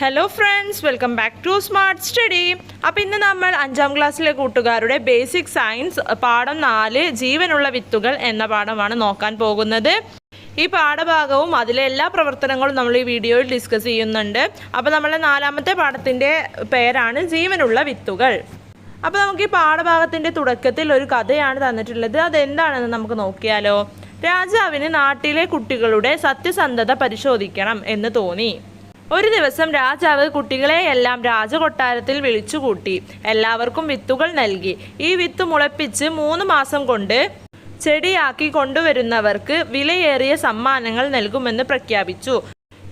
Hello friends welcome back to smart study അപ്പോൾ ഇന്ന് നമ്മൾ അഞ്ചാം ക്ലാസ്സിലെ കൂട്ടുകാരുടെ ബേസിക് സയൻസ് പാഠം നാല് ജീവനുള്ള വിത്തുകൾ എന്ന പാഠമാണ് നോക്കാൻ പോകുന്നത്. ഈ പാഠഭാഗവും അതിലെ എല്ലാ പ്രവർത്തനങ്ങളും നമ്മൾ ഈ വീഡിയോയിൽ ഡിസ്കസ് ചെയ്യുന്നുണ്ട്. അപ്പോൾ നമ്മളെ നാലാമത്തെ പാഠത്തിന്റെ പേരാണ് ജീവനുള്ള വിത്തുകൾ. അപ്പോൾ നമുക്ക് ഈ പാഠഭാഗത്തിന്റെ തുടക്കത്തിൽ ഒരു കഥയാണ് തന്നിട്ടുള്ളത്. അതെന്താണെന്ന് നമുക്ക് നോക്കിയാലോ. രാജാവിന് നാട്ടിലെ കുട്ടികളുടെ സത്യസന്ധത പരിശോധിക്കണം എന്ന് തോന്നി. ഒരു ദിവസം രാജാവ് കുട്ടികളെയെല്ലാം രാജകൊട്ടാരത്തിൽ വിളിച്ചുകൂട്ടി. എല്ലാവർക്കും വിത്തുകൾ നൽകി. ഈ വിത്ത് മുളപ്പിച്ച് മൂന്ന് മാസം കൊണ്ട് ചെടിയാക്കി കൊണ്ടുവരുന്നവർക്ക് വിലയേറിയ സമ്മാനങ്ങൾ നൽകുമെന്ന് പ്രഖ്യാപിച്ചു.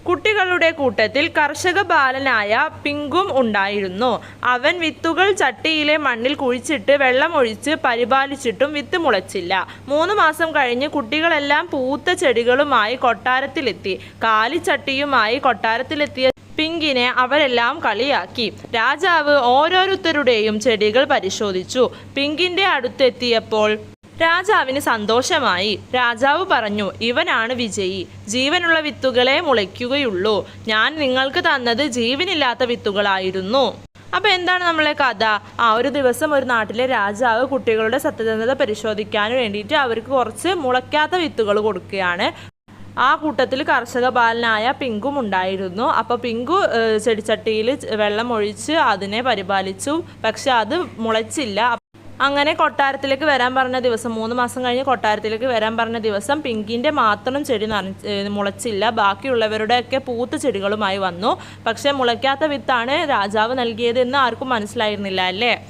കുട്ടികളുടെ കൂട്ടത്തിൽ കർഷക ബാലനായ പിങ്കും ഉണ്ടായിരുന്നു. അവൻ വിത്തുകൾ ചട്ടിയിലെ മണ്ണിൽ കുഴിച്ചിട്ട് വെള്ളമൊഴിച്ച് പരിപാലിച്ചിട്ടും വിത്ത് മുളച്ചില്ല. മൂന്ന് മാസം കഴിഞ്ഞ് കുട്ടികളെല്ലാം പൂത്ത ചെടികളുമായി കൊട്ടാരത്തിലെത്തി. കാലിച്ചട്ടിയുമായി കൊട്ടാരത്തിലെത്തിയ പിങ്കിനെ അവരെല്ലാം കളിയാക്കി. രാജാവ് ഓരോരുത്തരുടെയും ചെടികൾ പരിശോധിച്ചു. പിങ്കിന്റെ അടുത്തെത്തിയപ്പോൾ രാജാവിന് സന്തോഷമായി. രാജാവ് പറഞ്ഞു ഇവനാണ് വിജയി. ജീവനുള്ള വിത്തുകളെ മുളയ്ക്കുകയുള്ളൂ. ഞാൻ നിങ്ങൾക്ക് തന്നത് ജീവനില്ലാത്ത വിത്തുകളായിരുന്നു. അപ്പൊ എന്താണ് നമ്മളെ കഥ? ആ ഒരു ദിവസം ഒരു നാട്ടിലെ രാജാവ് കുട്ടികളുടെ സത്യസന്ധത പരിശോധിക്കാൻ വേണ്ടിയിട്ട് അവർക്ക് കുറച്ച് മുളയ്ക്കാത്ത വിത്തുകൾ കൊടുക്കുകയാണ്. ആ കൂട്ടത്തിൽ കർഷക ബാലനായ പിങ്കും ഉണ്ടായിരുന്നു. അപ്പോൾ പിങ്കു ചെടിച്ചട്ടിയിൽ വെള്ളം ഒഴിച്ച് അതിനെ പരിപാലിച്ചു. പക്ഷെ അത് മുളച്ചില്ല. അങ്ങനെ കൊട്ടാരത്തിലേക്ക് വരാൻ പറഞ്ഞ ദിവസം മൂന്ന് മാസം കഴിഞ്ഞ് കൊട്ടാരത്തിലേക്ക് വരാൻ പറഞ്ഞ ദിവസം പിങ്കിന്റെ മാത്രം ചെടി നനച്ച് മുളച്ചില്ല. ബാക്കിയുള്ളവരുടെയൊക്കെ പൂത്ത് ചെടികളുമായി വന്നു. പക്ഷേ മുളയ്ക്കാത്ത വിത്താണ് രാജാവ് നൽകിയത് എന്ന് ആർക്കും മനസ്സിലായിരുന്നില്ല അല്ലേ?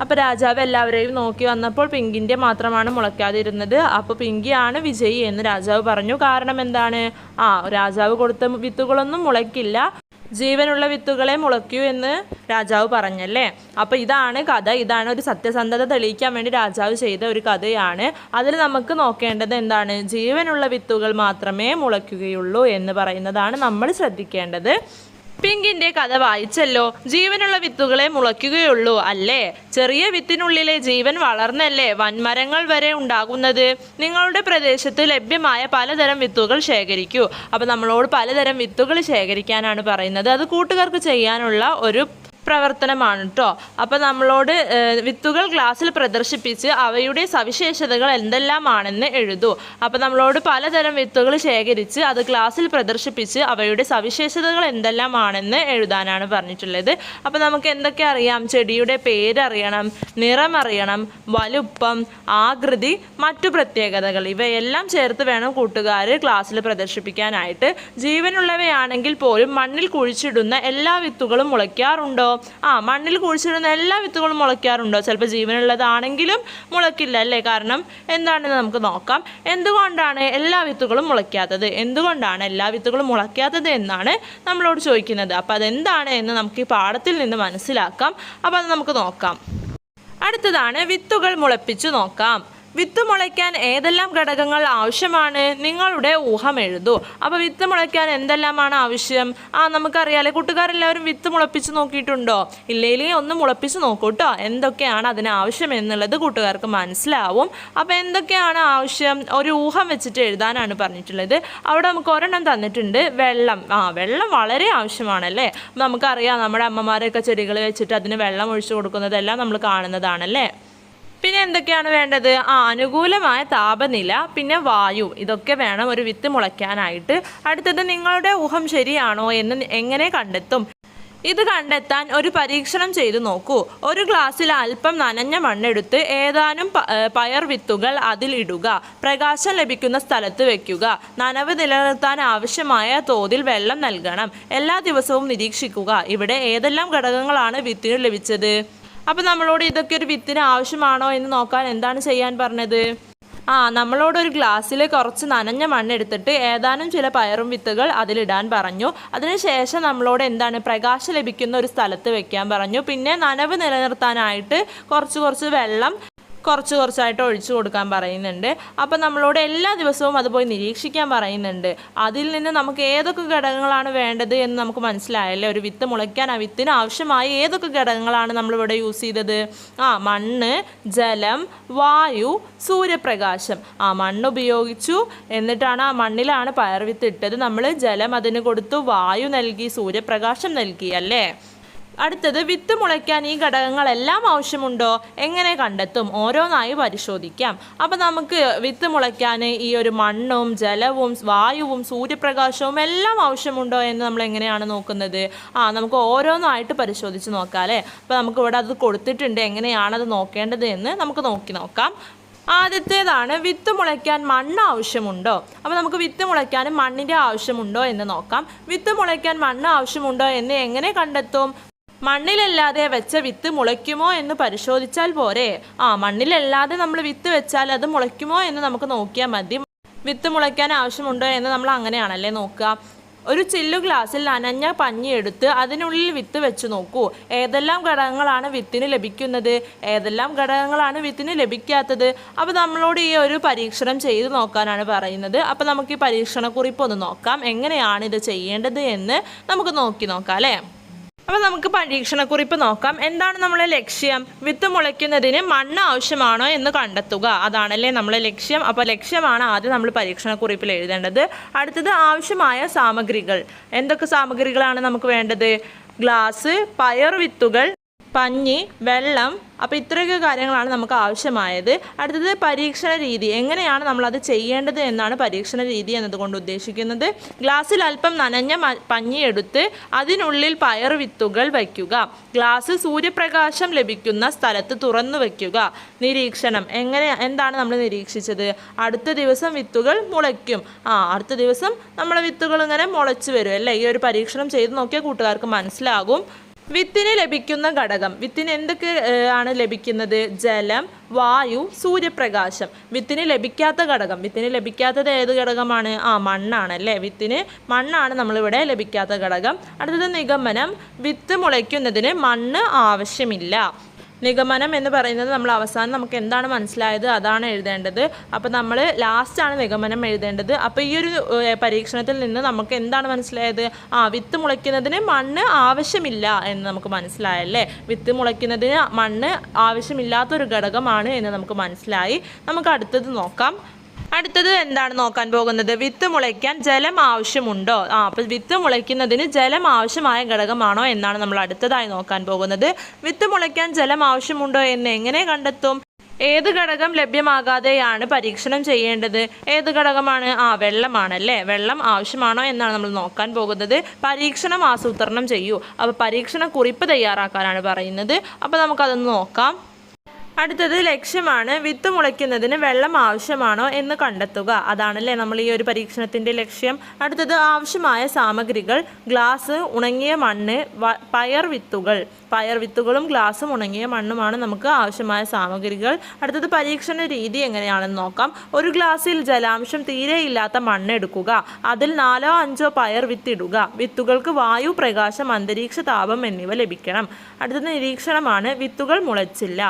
അപ്പോൾ രാജാവ് എല്ലാവരെയും നോക്കി വന്നപ്പോൾ പിങ്കിന്റെ മാത്രമാണ് മുളയ്ക്കാതിരുന്നത്. അപ്പോൾ പിങ്കിയാണ് വിജയി എന്ന് രാജാവ് പറഞ്ഞു. കാരണം എന്താണ്? ആ രാജാവ് കൊടുത്ത വിത്തുകളൊന്നും മുളയ്ക്കില്ല. ജീവനുള്ള വിത്തുകളെ മുളയ്ക്കൂ എന്ന് രാജാവ് പറഞ്ഞല്ലേ? അപ്പോൾ ഇതാണ് കഥ. ഇതാണ് ഒരു സത്യസന്ധത തെളിയിക്കാൻ വേണ്ടി രാജാവ് ചെയ്ത ഒരു കഥയാണ്. അതിൽ നമുക്ക് നോക്കേണ്ടത് എന്താണ്? ജീവനുള്ള വിത്തുകൾ മാത്രമേ മുളയ്ക്കുകയുള്ളൂ എന്ന് പറയുന്നതാണ് നമ്മൾ ശ്രദ്ധിക്കേണ്ടത്. പിങ്കിന്റെ കഥ വായിച്ചല്ലോ. ജീവനുള്ള വിത്തുകളെ മുളയ്ക്കുകയുള്ളൂ അല്ലേ? ചെറിയ വിത്തിനുള്ളിലെ ജീവൻ വളർന്നല്ലേ വൻമരങ്ങൾ വരെ ഉണ്ടാകുന്നത്? നിങ്ങളുടെ പ്രദേശത്ത് ലഭ്യമായ പലതരം വിത്തുകൾ ശേഖരിക്കൂ. അപ്പോൾ നമ്മളോട് പലതരം വിത്തുകൾ ശേഖരിക്കാനാണ് പറയുന്നത്. അത് കൂട്ടുകാർക്ക് ചെയ്യാനുള്ള ഒരു പ്രവർത്തനമാണ് കേട്ടോ അപ്പോൾ നമ്മളോട് വിത്തുകൾ ക്ലാസ്സിൽ പ്രദർശിപ്പിച്ച് അവയുടെ സവിശേഷതകൾ എന്തെല്ലാമാണെന്ന് എഴുതൂ. അപ്പോൾ നമ്മളോട് പലതരം വിത്തുകൾ ശേഖരിച്ച് അത് ക്ലാസ്സിൽ പ്രദർശിപ്പിച്ച് അവയുടെ സവിശേഷതകൾ എന്തെല്ലാമാണെന്ന് എഴുതാനാണ് പറഞ്ഞിട്ടുള്ളത്. അപ്പോൾ നമുക്ക് എന്തൊക്കെ അറിയാം? ചെടിയുടെ പേരറിയണം നിറം അറിയണം വലുപ്പം ആകൃതി മറ്റു പ്രത്യേകതകൾ. ഇവയെല്ലാം ചേർത്ത് വേണം കൂട്ടുകാർ ക്ലാസ്സിൽ പ്രദർശിപ്പിക്കാനായിട്ട്. ജീവനുള്ളവയാണെങ്കിൽ പോലും മണ്ണിൽ കുഴിച്ചിടുന്ന എല്ലാ വിത്തുകളും മുളയ്ക്കാറുണ്ടോ? ആ മണ്ണിൽ കുഴിച്ചിടുന്ന എല്ലാ വിത്തുകളും മുളയ്ക്കാറുണ്ടോ? ചിലപ്പോൾ ജീവനുള്ളതാണെങ്കിലും മുളയ്ക്കില്ല അല്ലേ? കാരണം എന്താണെന്ന് നമുക്ക് നോക്കാം. എന്തുകൊണ്ടാണ് എല്ലാ വിത്തുകളും മുളയ്ക്കാത്തത്? എന്തുകൊണ്ടാണ് എല്ലാ വിത്തുകളും മുളയ്ക്കാത്തത് എന്നാണ് നമ്മളോട് ചോദിക്കുന്നത്. അപ്പോൾ അതെന്താണ് എന്ന് നമുക്ക് ഈ പാഠത്തിൽ നിന്ന് മനസ്സിലാക്കാം. അപ്പോൾ അത് നമുക്ക് നോക്കാം. അടുത്തതാണ് വിത്തുകൾ മുളപ്പിച്ചു നോക്കാം. വിത്ത് മുളയ്ക്കാൻ ഏതെല്ലാം ഘടകങ്ങൾ ആവശ്യമാണ്? നിങ്ങളുടെ ഊഹം എഴുതൂ. അപ്പോൾ വിത്ത് മുളയ്ക്കാൻ എന്തെല്ലാമാണ് ആവശ്യം? ആ നമുക്കറിയാലേ കൂട്ടുകാരെല്ലാവരും വിത്ത് മുളപ്പിച്ച് നോക്കിയിട്ടുണ്ടോ? ഇല്ലെങ്കിൽ ഒന്ന് മുളപ്പിച്ച് നോക്കൂ കേട്ടോ എന്തൊക്കെയാണ് അതിന് ആവശ്യം എന്നുള്ളത് കൂട്ടുകാർക്ക് മനസ്സിലാവും. അപ്പോൾ എന്തൊക്കെയാണ് ആവശ്യം? ഒരു ഊഹം വെച്ചിട്ട് എഴുതാനാണ് പറഞ്ഞിട്ടുള്ളത്. അവിടെ നമുക്ക് ഒരെണ്ണം തന്നിട്ടുണ്ട്. വെള്ളം. ആ വെള്ളം വളരെ ആവശ്യമാണല്ലേ? നമുക്കറിയാം നമ്മുടെ അമ്മമാരൊക്കെ ചെടികൾ വെച്ചിട്ട് അതിന് വെള്ളം ഒഴിച്ചു കൊടുക്കുന്നതെല്ലാം നമ്മൾ കാണുന്നതാണല്ലേ? പിന്നെ എന്തൊക്കെയാണ് വേണ്ടത്? ആ അനുകൂലമായ താപനില പിന്നെ വായു. ഇതൊക്കെ വേണം ഒരു വിത്ത് മുളയ്ക്കാനായിട്ട്. അടുത്തത് നിങ്ങളുടെ ഊഹം ശരിയാണോ എന്ന് എങ്ങനെ കണ്ടെത്തും? ഇത് കണ്ടെത്താൻ ഒരു പരീക്ഷണം ചെയ്തു നോക്കൂ. ഒരു ഗ്ലാസ്സിൽ അല്പം നനഞ്ഞ മണ്ണെടുത്ത് ഏതാനും പയർ വിത്തുകൾ അതിൽ ഇടുക. പ്രകാശം ലഭിക്കുന്ന സ്ഥലത്ത് വെക്കുക. നനവ് നിലനിർത്താൻ ആവശ്യമായ തോതിൽ വെള്ളം നൽകണം. എല്ലാ ദിവസവും നിരീക്ഷിക്കുക. ഇവിടെ ഏതെല്ലാം ഘടകങ്ങളാണ് വിത്തിന് ലഭിച്ചത്? അപ്പം നമ്മളോട് ഇതൊക്കെ ഒരു വിത്തിന് ആവശ്യമാണോ എന്ന് നോക്കാൻ എന്താണ് ചെയ്യാൻ പറഞ്ഞത്? ആ നമ്മളോട് ഒരു ഗ്ലാസ്സിൽ കുറച്ച് നനഞ്ഞ മണ്ണെടുത്തിട്ട് ഏതാനും ചില പയറും വിത്തുകൾ അതിലിടാൻ പറഞ്ഞു. അതിനുശേഷം നമ്മളോട് എന്താണ് പ്രകാശം ലഭിക്കുന്ന ഒരു സ്ഥലത്ത് വെക്കാൻ പറഞ്ഞു. പിന്നെ നനവ് നിലനിർത്താനായിട്ട് കുറച്ച് കുറച്ച് വെള്ളം കുറച്ച് കുറച്ചായിട്ട് ഒഴിച്ചു കൊടുക്കാൻ പറയുന്നുണ്ട്. അപ്പം നമ്മളോട് എല്ലാ ദിവസവും അത് പോയി നിരീക്ഷിക്കാൻ പറയുന്നുണ്ട്. അതിൽ നിന്ന് നമുക്ക് ഏതൊക്കെ ഘടകങ്ങളാണ് വേണ്ടത് എന്ന് നമുക്ക് മനസ്സിലായല്ലേ? ഒരു വിത്ത് മുളയ്ക്കാൻ ആ വിത്തിന് ആവശ്യമായ ഏതൊക്കെ ഘടകങ്ങളാണ് നമ്മളിവിടെ യൂസ് ചെയ്തത്? ആ മണ്ണ് ജലം വായു സൂര്യപ്രകാശം. ആ മണ്ണ് ഉപയോഗിച്ചു. എന്നിട്ടാണ് ആ മണ്ണിലാണ് പയർവിത്ത് ഇട്ടത്. നമ്മൾ ജലം അതിന് കൊടുത്തു വായു നൽകി സൂര്യപ്രകാശം നൽകി അല്ലേ? അടുത്തത് വിത്ത് മുളയ്ക്കാൻ ഈ ഘടകങ്ങളെല്ലാം ആവശ്യമുണ്ടോ? എങ്ങനെ കണ്ടെത്തും? ഓരോന്നായി പരിശോധിക്കാം. അപ്പം നമുക്ക് വിത്ത് മുളയ്ക്കാൻ ഈ ഒരു മണ്ണും ജലവും വായുവും സൂര്യപ്രകാശവും എല്ലാം ആവശ്യമുണ്ടോ എന്ന് നമ്മൾ എങ്ങനെയാണ് നോക്കുന്നത്? ആ നമുക്ക് ഓരോന്നായിട്ട് പരിശോധിച്ച് നോക്കാം അല്ലേ? അപ്പോൾ നമുക്ക് ഇവിടെ അത് കൊടുത്തിട്ടുണ്ട്. എങ്ങനെയാണത് നോക്കേണ്ടത് എന്ന് നമുക്ക് നോക്കി നോക്കാം. ആദ്യത്തേതാണ് വിത്ത് മുളയ്ക്കാൻ മണ്ണ് ആവശ്യമുണ്ടോ? അപ്പോൾ നമുക്ക് വിത്ത് മുളയ്ക്കാൻ മണ്ണിന്റെ ആവശ്യമുണ്ടോ എന്ന് നോക്കാം. വിത്ത് മുളയ്ക്കാൻ മണ്ണ് ആവശ്യമുണ്ടോ എന്ന് എങ്ങനെ കണ്ടെത്തും? മണ്ണിലല്ലാതെ വെച്ച വിത്ത് മുളയ്ക്കുമോ എന്ന് പരിശോധിച്ചാൽ പോരെ. ആ മണ്ണിലല്ലാതെ നമ്മൾ വിത്ത് വെച്ചാൽ അത് മുളയ്ക്കുമോ എന്ന് നമുക്ക് നോക്കിയാൽ മതി. വിത്ത് മുളയ്ക്കാൻ ആവശ്യമുണ്ടോ എന്ന് നമ്മൾ അങ്ങനെയാണല്ലേ നോക്കുക. ഒരു ചില്ലു ഗ്ലാസ്സിൽ നനഞ്ഞ പഞ്ഞിയെടുത്ത് അതിനുള്ളിൽ വിത്ത് വെച്ച് നോക്കൂ. ഏതെല്ലാം ഘടകങ്ങളാണ് വിത്തിന് ലഭിക്കുന്നത്? ഏതെല്ലാം ഘടകങ്ങളാണ് വിത്തിന് ലഭിക്കാത്തത്? അപ്പോൾ നമ്മളോട് ഈ ഒരു പരീക്ഷണം ചെയ്ത് നോക്കാനാണ് പറയുന്നത്. അപ്പോൾ നമുക്ക് ഈ പരീക്ഷണക്കുറിപ്പ് ഒന്ന് നോക്കാം. എങ്ങനെയാണ് ഇത് ചെയ്യേണ്ടത് എന്ന് നമുക്ക് നോക്കി നോക്കാം അല്ലേ? അപ്പോൾ നമുക്ക് പരീക്ഷണക്കുറിപ്പ് നോക്കാം. എന്താണ് നമ്മളെ ലക്ഷ്യം? വിത്ത് മുളയ്ക്കുന്നതിന് മണ്ണ് ആവശ്യമാണോ എന്ന് കണ്ടെത്തുക. അതാണല്ലേ നമ്മളെ ലക്ഷ്യം. അപ്പോൾ ലക്ഷ്യമാണ് ആദ്യം നമ്മൾ പരീക്ഷണക്കുറിപ്പിൽ എഴുതേണ്ടത്. അടുത്തത് ആവശ്യമായ സാമഗ്രികൾ. എന്തൊക്കെ സാമഗ്രികളാണ് നമുക്ക് വേണ്ടത്? ഗ്ലാസ് പയർ വിത്തുകൾ പഞ്ഞി വെള്ളം അപ്പോൾ ഇത്രയൊക്കെ കാര്യങ്ങളാണ് നമുക്ക് ആവശ്യമായത്. അടുത്തത് പരീക്ഷണ രീതി. എങ്ങനെയാണ് നമ്മളത് ചെയ്യേണ്ടത് എന്നാണ് പരീക്ഷണ രീതി എന്നതുകൊണ്ട് ഉദ്ദേശിക്കുന്നത്. ഗ്ലാസ്സിൽ അല്പം നനഞ്ഞ പഞ്ഞിയെടുത്ത് അതിനുള്ളിൽ പയർ വിത്തുകൾ വയ്ക്കുക. ഗ്ലാസ് സൂര്യപ്രകാശം ലഭിക്കുന്ന സ്ഥലത്ത് തുറന്നു വയ്ക്കുക. നിരീക്ഷണം. എങ്ങനെ എന്താണ് നമ്മൾ നിരീക്ഷിച്ചത്? അടുത്ത ദിവസം വിത്തുകൾ മുളയ്ക്കും. ആ അടുത്ത ദിവസം നമ്മളെ വിത്തുകൾ ഇങ്ങനെ മുളച്ച് വരും. അല്ലേ? ഈ ഒരു പരീക്ഷണം ചെയ്ത് നോക്കിയാൽ കൂട്ടുകാർക്ക് മനസ്സിലാകും. വിത്തിന് ലഭിക്കുന്ന ഘടകം. വിത്തിന് എന്തൊക്കെ ആണ് ലഭിക്കുന്നത്? ജലം വായു സൂര്യപ്രകാശം. വിത്തിന് ലഭിക്കാത്ത ഘടകം. വിത്തിന് ലഭിക്കാത്തത് ഏത് ഘടകമാണ്? ആ മണ്ണാണ് അല്ലേ? വിത്തിന് മണ്ണാണ് നമ്മളിവിടെ ലഭിക്കാത്ത ഘടകം. അടുത്തത് നിഗമനം. വിത്ത് മുളയ്ക്കുന്നതിന് മണ്ണ് ആവശ്യമില്ല. നിഗമനം എന്ന് പറയുന്നത് നമ്മൾ അവസാനം നമുക്ക് എന്താണ് മനസ്സിലായത് അതാണ് എഴുതേണ്ടത്. അപ്പോൾ നമ്മൾ ലാസ്റ്റാണ് നിഗമനം എഴുതേണ്ടത്. അപ്പോൾ ഈ ഒരു പരീക്ഷണത്തിൽ നിന്ന് നമുക്ക് എന്താണ് മനസ്സിലായത്? ആ വിത്ത് മുളയ്ക്കുന്നതിന് മണ്ണ് ആവശ്യമില്ല എന്ന് നമുക്ക് മനസ്സിലായല്ലേ? വിത്ത് മുളയ്ക്കുന്നതിന് മണ്ണ് ആവശ്യമില്ലാത്തൊരു ഘടകമാണ് എന്ന് നമുക്ക് മനസ്സിലായി. നമുക്ക് അടുത്തത് നോക്കാം. അടുത്തത് എന്താണ് നോക്കാൻ പോകുന്നത്? വിത്ത് മുളയ്ക്കാൻ ജലം ആവശ്യമുണ്ടോ? ആ അപ്പോൾ വിത്ത് മുളയ്ക്കുന്നതിന് ജലം ആവശ്യമായ ഘടകമാണോ എന്നാണ് നമ്മൾ അടുത്തതായി നോക്കാൻ പോകുന്നത്. വിത്ത് മുളയ്ക്കാൻ ജലം ആവശ്യമുണ്ടോ എന്ന് എങ്ങനെ കണ്ടെത്തും? ഏത് ഘടകം ലഭ്യമാകാതെയാണ് പരീക്ഷണം ചെയ്യേണ്ടത്? ഏത് ഘടകമാണ്? ആ വെള്ളമാണല്ലേ? വെള്ളം ആവശ്യമാണോ എന്നാണ് നമ്മൾ നോക്കാൻ പോകുന്നത്. പരീക്ഷണം ആസൂത്രണം ചെയ്യൂ. അപ്പോൾ പരീക്ഷണ കുറിപ്പ് തയ്യാറാക്കാനാണ് പറയുന്നത്. അപ്പോൾ നമുക്കതൊന്ന് നോക്കാം. അടുത്തത് ലക്ഷ്യമാണ്. വിത്ത് മുളയ്ക്കുന്നതിന് വെള്ളം ആവശ്യമാണോ എന്ന് കണ്ടെത്തുക. അതാണല്ലേ നമ്മൾ ഈ ഒരു പരീക്ഷണത്തിന്റെ ലക്ഷ്യം. അടുത്തത് ആവശ്യമായ സാമഗ്രികൾ ഗ്ലാസ് ഉണങ്ങിയ മണ്ണ് പയർ വിത്തുകൾ. പയർ വിത്തുകളും ഗ്ലാസും ഉണങ്ങിയ മണ്ണുമാണ് നമുക്ക് ആവശ്യമായ സാമഗ്രികൾ. അടുത്തത് പരീക്ഷണ രീതി എങ്ങനെയാണെന്ന് നോക്കാം. ഒരു ഗ്ലാസ്സിൽ ജലാംശം തീരെ ഇല്ലാത്ത മണ്ണ് എടുക്കുക. അതിൽ നാലോ അഞ്ചോ പയർ വിത്തിടുക. വിത്തുകൾക്ക് വായു പ്രകാശം അന്തരീക്ഷ താപം എന്നിവ ലഭിക്കണം. അടുത്തത് നിരീക്ഷണമാണ്. വിത്തുകൾ മുളച്ചില്ല.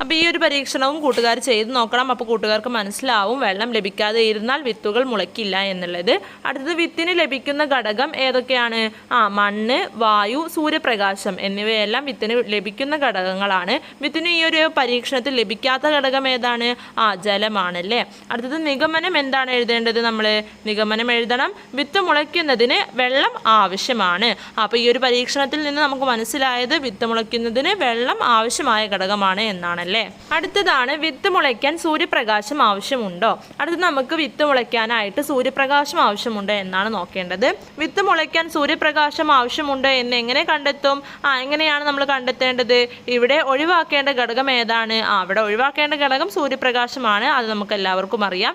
അപ്പോൾ ഈ ഒരു പരീക്ഷണവും കൂട്ടുകാർ ചെയ്ത് നോക്കണം. അപ്പോൾ കൂട്ടുകാർക്ക് മനസ്സിലാവും വെള്ളം ലഭിക്കാതെ ഇരുന്നാൽ വിത്തുകൾ മുളയ്ക്കില്ല എന്നുള്ളത്. അടുത്തത് വിത്തിന് ലഭിക്കുന്ന ഘടകം ഏതൊക്കെയാണ്? ആ മണ്ണ് വായു സൂര്യപ്രകാശം എന്നിവയെല്ലാം വിത്തിന് ലഭിക്കുന്ന ഘടകങ്ങളാണ്. വിത്തിന് ഈ ഒരു പരീക്ഷണത്തിൽ ലഭിക്കാത്ത ഘടകം ഏതാണ്? ആ ജലമാണല്ലേ. അടുത്തത് നിഗമനം എന്താണ് എഴുതേണ്ടത് നമ്മൾ നിഗമനം എഴുതണം. വിത്ത് മുളയ്ക്കുന്നതിന് വെള്ളം ആവശ്യമാണ്. അപ്പോൾ ഈ ഒരു പരീക്ഷണത്തിൽ നിന്ന് നമുക്ക് മനസ്സിലായത് വിത്ത് മുളയ്ക്കുന്നതിന് വെള്ളം ആവശ്യമായ ഘടകമാണ് എന്നാണല്ലേ അടുത്തതാണ് വിത്ത് മുളയ്ക്കാൻ സൂര്യപ്രകാശം ആവശ്യമുണ്ടോ? അടുത്ത് നമുക്ക് വിത്ത് മുളയ്ക്കാനായിട്ട് സൂര്യപ്രകാശം ആവശ്യമുണ്ടോ എന്നാണ് നോക്കേണ്ടത്. വിത്ത് മുളയ്ക്കാൻ സൂര്യപ്രകാശം ആവശ്യമുണ്ടോ എന്ന് എങ്ങനെ കണ്ടെത്തും? ആ എങ്ങനെയാണ് നമ്മൾ കണ്ടെത്തേണ്ടത്? ഇവിടെ ഒഴിവാക്കേണ്ട ഘടകം ഏതാണ്? ആ ഇവിടെ ഒഴിവാക്കേണ്ട ഘടകം സൂര്യപ്രകാശമാണ്. അത് നമുക്ക് എല്ലാവർക്കും അറിയാം.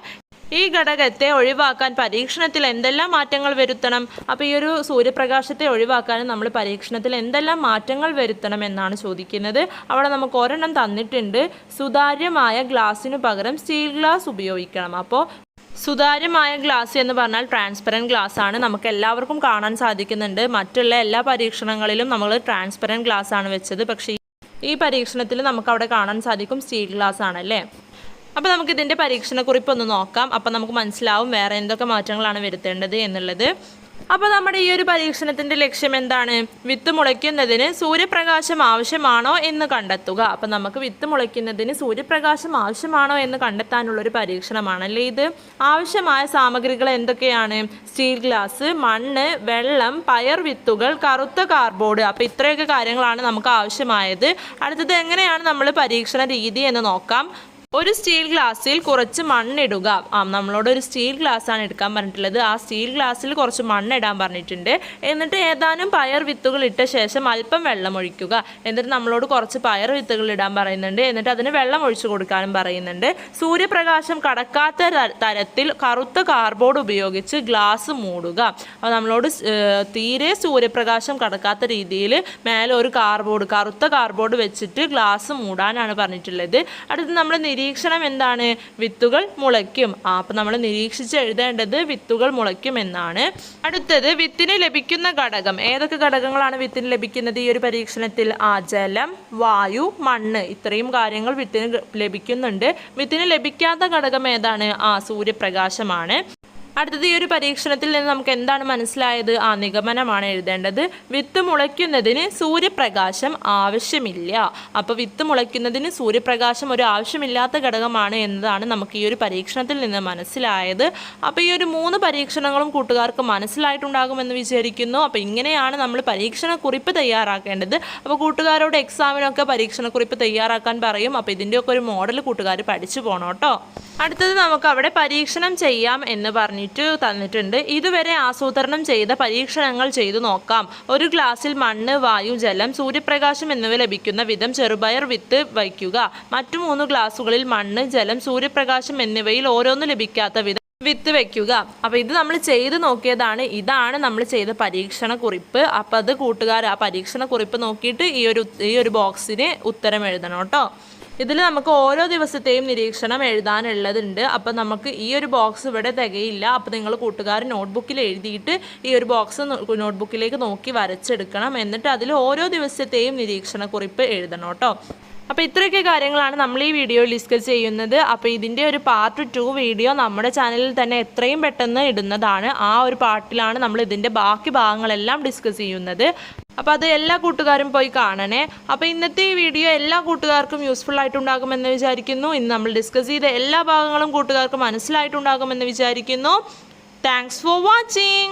ഈ ഘടകത്തെ ഒഴിവാക്കാൻ പരീക്ഷണത്തിൽ എന്തെല്ലാം മാറ്റങ്ങൾ വരുത്തണം? അപ്പോൾ ഈ ഒരു സൂര്യപ്രകാശത്തെ ഒഴിവാക്കാൻ നമ്മൾ പരീക്ഷണത്തിൽ എന്തെല്ലാം മാറ്റങ്ങൾ വരുത്തണം എന്നാണ് ചോദിക്കുന്നത്. അവിടെ നമുക്ക് ഒരെണ്ണം തന്നിട്ടുണ്ട്. സുതാര്യമായ ഗ്ലാസ്സിനു പകരം സ്റ്റീൽ ഗ്ലാസ് ഉപയോഗിക്കണം. അപ്പോൾ സുതാര്യമായ ഗ്ലാസ് എന്ന് പറഞ്ഞാൽ ട്രാൻസ്പെറന്റ് ഗ്ലാസ് ആണ്. നമുക്ക് എല്ലാവർക്കും കാണാൻ സാധിക്കുന്നുണ്ട്. മറ്റുള്ള എല്ലാ പരീക്ഷണങ്ങളിലും നമ്മൾ ട്രാൻസ്പെറന്റ് ഗ്ലാസ് ആണ് വെച്ചത്. പക്ഷേ ഈ പരീക്ഷണത്തിൽ നമുക്ക് അവിടെ കാണാൻ സാധിക്കും സ്റ്റീൽ ഗ്ലാസ് ആണല്ലേ അപ്പോൾ നമുക്ക് ഇതിന്റെ പരീക്ഷണക്കുറിപ്പ് ഒന്ന് നോക്കാം. അപ്പോൾ നമുക്ക് മനസ്സിലാവും വേറെ എന്തൊക്കെ മാറ്റങ്ങളാണ് വരുത്തേണ്ടത് എന്നുള്ളത്. അപ്പോൾ നമ്മുടെ ഈ ഒരു പരീക്ഷണത്തിന്റെ ലക്ഷ്യം എന്താണ്? വിത്ത് മുളയ്ക്കുന്നതിന് സൂര്യപ്രകാശം ആവശ്യമാണോ എന്ന് കണ്ടെത്തുക. അപ്പോൾ നമുക്ക് വിത്ത് മുളയ്ക്കുന്നതിന് സൂര്യപ്രകാശം ആവശ്യമാണോ എന്ന് കണ്ടെത്താനുള്ള ഒരു പരീക്ഷണമാണല്ലേ ഇത്. ആവശ്യമായ സാമഗ്രികൾ എന്തൊക്കെയാണ്? സ്റ്റീൽ ഗ്ലാസ് മണ്ണ് വെള്ളം പയർ വിത്തുകൾ കറുത്ത കാർബോർഡ് അപ്പോൾ ഇത്രയൊക്കെ കാര്യങ്ങളാണ് നമുക്ക് ആവശ്യമായത്. അടുത്തത് എങ്ങനെയാണ് നമ്മൾ പരീക്ഷണ രീതി എന്ന് നോക്കാം. ഒരു സ്റ്റീൽ ഗ്ലാസ്സിൽ കുറച്ച് മണ്ണിടുക. ആ നമ്മളോട് ഒരു സ്റ്റീൽ ഗ്ലാസ് ആണ് എടുക്കാൻ പറഞ്ഞിട്ടുള്ളത്. ആ സ്റ്റീൽ ഗ്ലാസ്സിൽ കുറച്ച് മണ്ണ് ഇടാൻ പറഞ്ഞിട്ടുണ്ട്. എന്നിട്ട് ഏതാനും പയർ വിത്തുകൾ ഇട്ട ശേഷം അല്പം വെള്ളം ഒഴിക്കുക. എന്നിട്ട് നമ്മളോട് കുറച്ച് പയർ വിത്തുകൾ ഇടാൻ പറയുന്നുണ്ട്. എന്നിട്ട് അതിന് വെള്ളം ഒഴിച്ചു കൊടുക്കാനും പറയുന്നുണ്ട്. സൂര്യപ്രകാശം കടക്കാത്ത തരത്തിൽ കറുത്ത കാർബോർഡ് ഉപയോഗിച്ച് ഗ്ലാസ് മൂടുക. അപ്പോൾ നമ്മളോട് തീരെ സൂര്യപ്രകാശം കടക്കാത്ത രീതിയിൽ മേലെ ഒരു കാർബോർഡ് കറുത്ത കാർബോർഡ് വെച്ചിട്ട് ഗ്ലാസ് മൂടാനാണ് പറഞ്ഞിട്ടുള്ളത്. അടുത്ത് നമ്മൾ നിരീക്ഷണം എന്താണ്? വിത്തുകൾ മുളയ്ക്കും. അപ്പം നമ്മൾ നിരീക്ഷിച്ച് എഴുതേണ്ടത് വിത്തുകൾ മുളയ്ക്കും എന്നാണ്. അടുത്തത് വിത്തിന് ലഭിക്കുന്ന ഘടകം. ഏതൊക്കെ ഘടകങ്ങളാണ് വിത്തിന് ലഭിക്കുന്നത് ഈ ഒരു പരീക്ഷണത്തിൽ? ആ ജലം വായു മണ്ണ്. ഇത്രയും കാര്യങ്ങൾ വിത്തിന് ലഭിക്കുന്നുണ്ട്. വിത്തിന് ലഭിക്കാത്ത ഘടകം ഏതാണ്? ആ സൂര്യപ്രകാശമാണ്. അടുത്തത് ഈ ഒരു പരീക്ഷണത്തിൽ നിന്ന് നമുക്ക് എന്താണ് മനസ്സിലായത്? ആ നിഗമനമാണ് എഴുതേണ്ടത്. വിത്ത് മുളയ്ക്കുന്നതിന് സൂര്യപ്രകാശം ആവശ്യമില്ല. അപ്പോൾ വിത്ത് മുളയ്ക്കുന്നതിന് സൂര്യപ്രകാശം ഒരു ആവശ്യമില്ലാത്ത ഘടകമാണ് എന്നതാണ് നമുക്ക് ഈ ഒരു പരീക്ഷണത്തിൽ നിന്ന് മനസ്സിലായത്. അപ്പോൾ ഈ ഒരു മൂന്ന് പരീക്ഷണങ്ങളും കൂട്ടുകാർക്ക് മനസ്സിലായിട്ടുണ്ടാകുമെന്ന് വിചാരിക്കുന്നു. അപ്പോൾ ഇങ്ങനെയാണ് നമ്മൾ പരീക്ഷണ കുറിപ്പ് തയ്യാറാക്കേണ്ടത്. അപ്പോൾ കൂട്ടുകാരോട് എക്സാമിനൊക്കെ പരീക്ഷണ കുറിപ്പ് തയ്യാറാക്കാൻ പറയും. അപ്പോൾ ഇതിന്റെയൊക്കെ ഒരു മോഡൽ കൂട്ടുകാർ പഠിച്ചു പോകണം കേട്ടോ അടുത്തത് നമുക്ക് അവിടെ പരീക്ഷണം ചെയ്യാം എന്ന് പറഞ്ഞിട്ട് തന്നിട്ടുണ്ട്. ഇതുവരെ ആസൂത്രണം ചെയ്ത പരീക്ഷണങ്ങൾ ചെയ്തു നോക്കാം. ഒരു ഗ്ലാസ്സിൽ മണ്ണ് വായു ജലം സൂര്യപ്രകാശം എന്നിവ ലഭിക്കുന്ന വിധം ചെറുപയർ വിത്ത് വയ്ക്കുക. മറ്റു മൂന്ന് ഗ്ലാസ്സുകളിൽ മണ്ണ് ജലം സൂര്യപ്രകാശം എന്നിവയിൽ ഓരോന്ന് ലഭിക്കാത്ത വിധം വിത്ത് വെക്കുക അപ്പോൾ ഇത് നമ്മൾ ചെയ്ത് നോക്കിയതാണ്. ഇതാണ് നമ്മൾ ചെയ്ത പരീക്ഷണ കുറിപ്പ് അപ്പോൾ അത് കൂട്ടുകാർ ആ പരീക്ഷണ കുറിപ്പ് നോക്കിയിട്ട് ഈ ഒരു ഈ ഒരു ബോക്സിന് ഉത്തരം എഴുതണം കേട്ടോ. ഇതിൽ നമുക്ക് ഓരോ ദിവസത്തെയും നിരീക്ഷണം എഴുതാനുള്ളതുണ്ട്. അപ്പോൾ നമുക്ക് ഈ ഒരു ബോക്സ് ഇവിടെ തികയില്ല. അപ്പോൾ നിങ്ങൾ കൂട്ടുകാർ നോട്ട്ബുക്കിൽ എഴുതിയിട്ട് ഈ ഒരു ബോക്സ് നോട്ട്ബുക്കിലേക്ക് നോക്കി വരച്ചെടുക്കണം. എന്നിട്ട് അതിൽ ഓരോ ദിവസത്തെയും നിരീക്ഷണക്കുറിപ്പ് എഴുതണം കേട്ടോ. അപ്പോൾ ഇത്രയൊക്കെ കാര്യങ്ങളാണ് നമ്മൾ ഈ വീഡിയോയിൽ ഡിസ്കസ് ചെയ്യുന്നത്. അപ്പോൾ ഇതിന്റെ ഒരു പാർട്ട് ടു വീഡിയോ നമ്മുടെ ചാനലിൽ തന്നെ എത്രയും പെട്ടെന്ന് ഇടുന്നതാണ്. ആ ഒരു പാർട്ടിലാണ് നമ്മൾ ഇതിന്റെ ബാക്കി ഭാഗങ്ങളെല്ലാം ഡിസ്കസ് ചെയ്യുന്നത്. അപ്പോൾ അത് എല്ലാ കൂട്ടുകാരും പോയി കാണണേ. അപ്പോൾ ഇന്നത്തെ ഈ വീഡിയോ എല്ലാ കൂട്ടുകാർക്കും യൂസ്ഫുൾ ആയിട്ടുണ്ടാകുമെന്ന് വിചാരിക്കുന്നു. ഇന്ന് നമ്മൾ ഡിസ്കസ് ചെയ്ത എല്ലാ ഭാഗങ്ങളും കൂട്ടുകാർക്ക് മനസ്സിലായിട്ടുണ്ടാകുമെന്ന് വിചാരിക്കുന്നു. Thanks for watching